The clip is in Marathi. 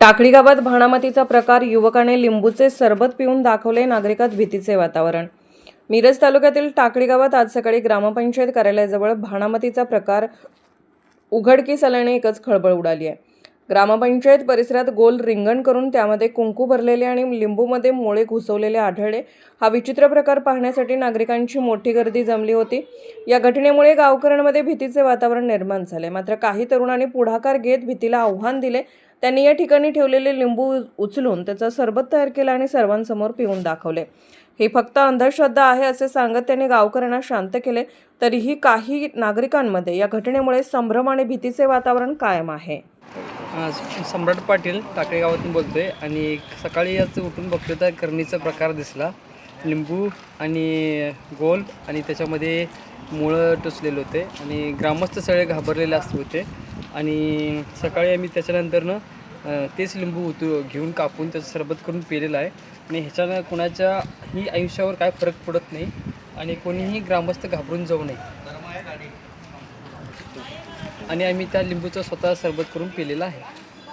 टाकळी गावात भाणामतीचा प्रकार युवकाने लिंबूचे सरबत पिऊन दाखवले नागरिकात भीतीचे वातावरण. मिरज तालुक्यातील टाकळी गावात आज सकाळी ग्रामपंचायत कार्यालयाजवळ भाणामतीचा प्रकार उघडकीस आल्याने एकच खळबळ उडाली आहे. ग्रामपंचायत परिसरात गोल रिंगण करून त्यामध्ये कुंकू भरलेले आणि लिंबूमध्ये मोळे घुसवलेले आढळले. हा विचित्र प्रकार पाहण्यासाठी नागरिकांची मोठी गर्दी जमली होती. या घटनेमुळे गावकऱ्यांमध्ये भीतीचे वातावरण निर्माण झाले. मात्र काही तरुणांनी पुढाकार घेत भीतीला आव्हान दिले. त्यांनी या ठिकाणी ठेवलेले लिंबू उचलून त्याचा सरबत तयार केला आणि सर्वांसमोर पिऊन दाखवले. ही फक्त अंधश्रद्धा आहे असे सांगत त्यांनी गावकऱ्यांना शांत केले. तरीही काही नागरिकांमध्ये या घटनेमुळे संभ्रम आणि भीतीचे वातावरण कायम आहे. सम्राट पाटील टाकळे गावातून बोलतोय आणि सकाळी याच उठून बघतो तर करणीचा प्रकार दिसला. लिंबू आणि गोल आणि त्याच्यामध्ये मुळं टोचलेले होते आणि ग्रामस्थ सगळे घाबरलेले असते होते. आणि सकाळी आम्ही त्याच्यानंतरनं तेच लिंबू उतू घेऊन कापून त्याचं सरबत करून पिलेलं आहे. आणि ह्याच्यानं कोणाच्याही आयुष्यावर काय फरक पडत नाही आणि कोणीही ग्रामस्थ घाबरून जाऊ नये. आणि आम्ही त्या लिंबूचं स्वतः सरबत करून पिलेलं आहे.